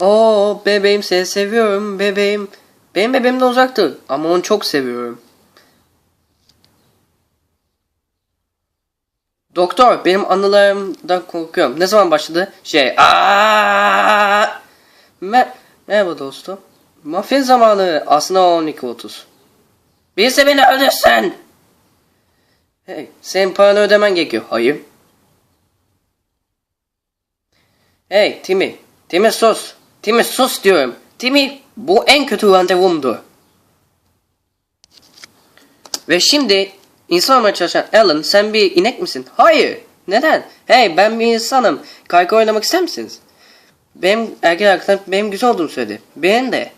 Oo bebeğim seni seviyorum bebeğim. Benim bebeğimden uzaktı ama onu çok seviyorum. Doktor benim anılarımdan korkuyorum. Ne zaman başladı? Şey aa! Mer Merhaba dostum. Muffin zamanı aslında 12.30. Birisi beni öldürsün. Hey senin paranı ödemen gerekiyor. Hayır. Hey Timmy. Timmy sus. Timmy sus diyorum. Timmy bu en kötü randevumdu. Ve şimdi insan olmaya çalışan Alan sen bir inek misin? Hayır. Neden? Hey ben bir insanım. Kaykı oynamak ister misiniz? Benim erkek arkadaşım benim güzel olduğunu söyledi. Benim de.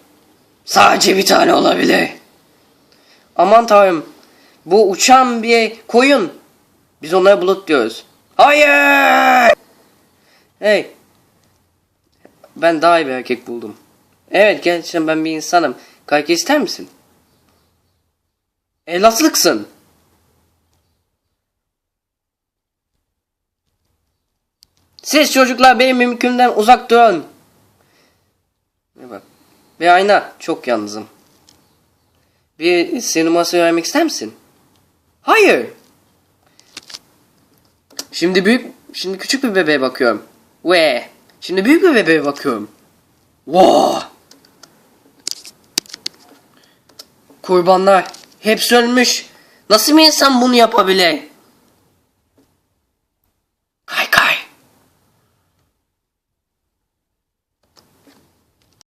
Sadece bir tane olabilir. Aman tanrım. Bu uçan bir koyun. Biz onlara bulut diyoruz. Hayır! Hey. Ben daha iyi bir erkek buldum. Evet gerçekten ben bir insanım. Kaykı ister misin? Evlatlıksın. Siz çocuklar benim mümkünden uzak durun. Ve bak. Ve ayna çok yalnızım. Bir sineması vermek ister misin? Hayır. Şimdi büyük, şimdi küçük bir bebeğe bakıyorum. Ve şimdi büyük bir bebeğe bakıyorum. Wow. Kurbanlar hepsi ölmüş. Nasıl bir insan bunu yapabilir?